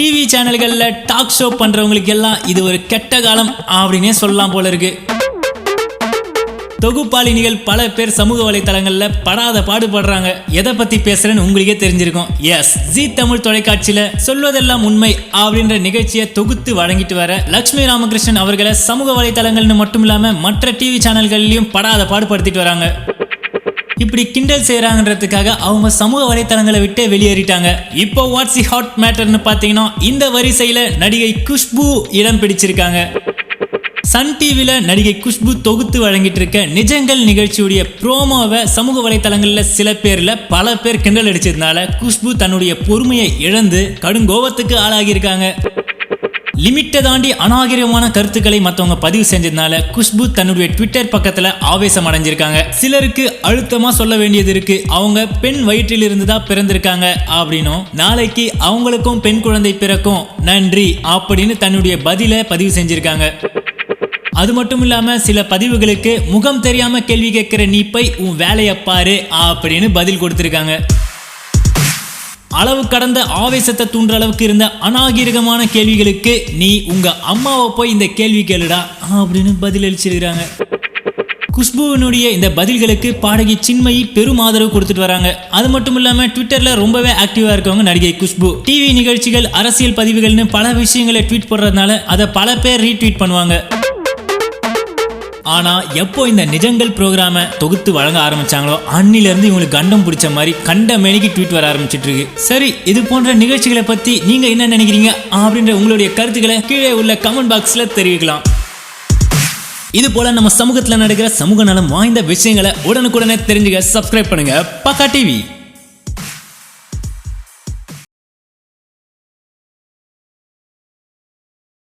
TV சேனல்கள்ல talk show பண்றவங்களுக்கு எல்லாம் இது ஒரு கெட்ட காலம் அப்படின்னே சொல்லலாம் போல இருக்கு. தொகுப்பாளினிகள் பல பேர் சமூக வலைத்தளங்களில் படாத பாடுபடுறாங்க. எதை பத்தி பேசுறேன்னு உங்களுக்கே தெரிஞ்சிருக்கும். எஸ் ஜி தமிழ் தொலைக்காட்சியில சொல்வதெல்லாம் உண்மை அப்படின்ற நிகழ்ச்சியை தொகுத்து வழங்கிட்டு வர லட்சுமி ராமகிருஷ்ணன் அவர்களை சமூக வலைத்தளங்கள்னு மட்டும் இல்லாம மற்ற டிவி சேனல்கள்லயும் படாத பாடுபடுத்திட்டு வராங்க. இப்படி கிண்டல் செய்யறாங்கன்றதுக்காக அவங்க சமூக வலைத்தளங்களை விட்டு வெளியேறிட்டாங்க. இப்போ வாட்ஸ் தி ஹாட் மேட்டர்னு பார்த்தீங்கன்னா இந்த வரிசையில நடிகை குஷ்பு இடம் பிடிச்சிருக்காங்க. சன் டிவியில் நடிகை குஷ்பு தொகுத்து வழங்கிட்டு இருக்க நிஜங்கள் நிகழ்ச்சியுடைய ப்ரோமோவை சமூக வலைத்தளங்களில் சில பேரில் பல பேர் கிண்டல் அடிச்சதுனால குஷ்பு தன்னுடைய பொறுமையை இழந்து கடும் கோபத்துக்கு ஆளாகியிருக்காங்க. லிமிட்டை தாண்டி அநாகரிகமான கருத்துக்களை மற்றவங்க பதிவு செஞ்சதுனால குஷ்பு தன்னுடைய ட்விட்டர் பக்கத்துல ஆவேசம் அடைஞ்சிருக்காங்க. சிலருக்கு அழுத்தமா சொல்ல வேண்டியது இருக்கு. அவங்க பெண் வயிற்றில் இருந்து தான் பிறந்திருக்காங்க அப்படின்னும் நாளைக்கு அவங்களுக்கும் பெண் குழந்தை பிறக்கும். நன்றி அப்படின்னு தன்னுடைய பதிலை பதிவு செஞ்சிருக்காங்க. அது மட்டும் இல்லாம சில பதிவுகளுக்கு முகம் தெரியாம கேள்வி கேட்கிற நீ போய் உன் வேலையை பாரு அப்படின்னு பதில் கொடுத்திருக்காங்க. அளவு கடந்த ஆவேசத்தை தூண்டுற அளவுக்கு இருந்த அநாகரிகமான கேள்விகளுக்கு நீ உங்க அம்மாவை போய் இந்த கேள்வி கேளுடா அப்படின்னு பதில் அளிச்சிருக்கிறாங்க. குஷ்புவினுடைய இந்த பதில்களுக்கு பாடகி சின்மயி பெரும் ஆதரவு கொடுத்துட்டு வராங்க. அது மட்டும் இல்லாம ட்விட்டர்ல ரொம்பவே ஆக்டிவா இருக்கவங்க நடிகை குஷ்பு. டிவி நிகழ்ச்சிகள் அரசியல் பதிவுகள்னு பல விஷயங்களை ட்வீட் போடுறதுனால அதை பல பேர் ரீட்வீட் பண்ணுவாங்க. ஆனா எப்போ இந்த நிஜங்கள் ப்ரோக்ராம தொகுத்து வழங்க ஆரம்பிச்சாங்களோ அன்னில இருந்து இவங்களுக்கு கண்டம் பிடிச்ச மாதிரி கண்ட மேனிக்கு ட்வீட் வர ஆரம்பிச்சிட்டு இருக்கு சரி இது போன்ற நிகழ்ச்சிகளை பத்தி நீங்க என்ன நினைக்கிறீங்க அப்படின்ற உங்களுடைய கருத்துக்களை கீழே உள்ள கமெண்ட் பாக்ஸ்ல தெரிவிக்கலாம். இது போல நம்ம சமூகத்துல நடக்கிற சமூக நலம் வாய்ந்த விஷயங்களை உடனுக்குடனே தெரிஞ்சுக்க சப்ஸ்கிரைப் பண்ணுங்க. பக்கா டிவி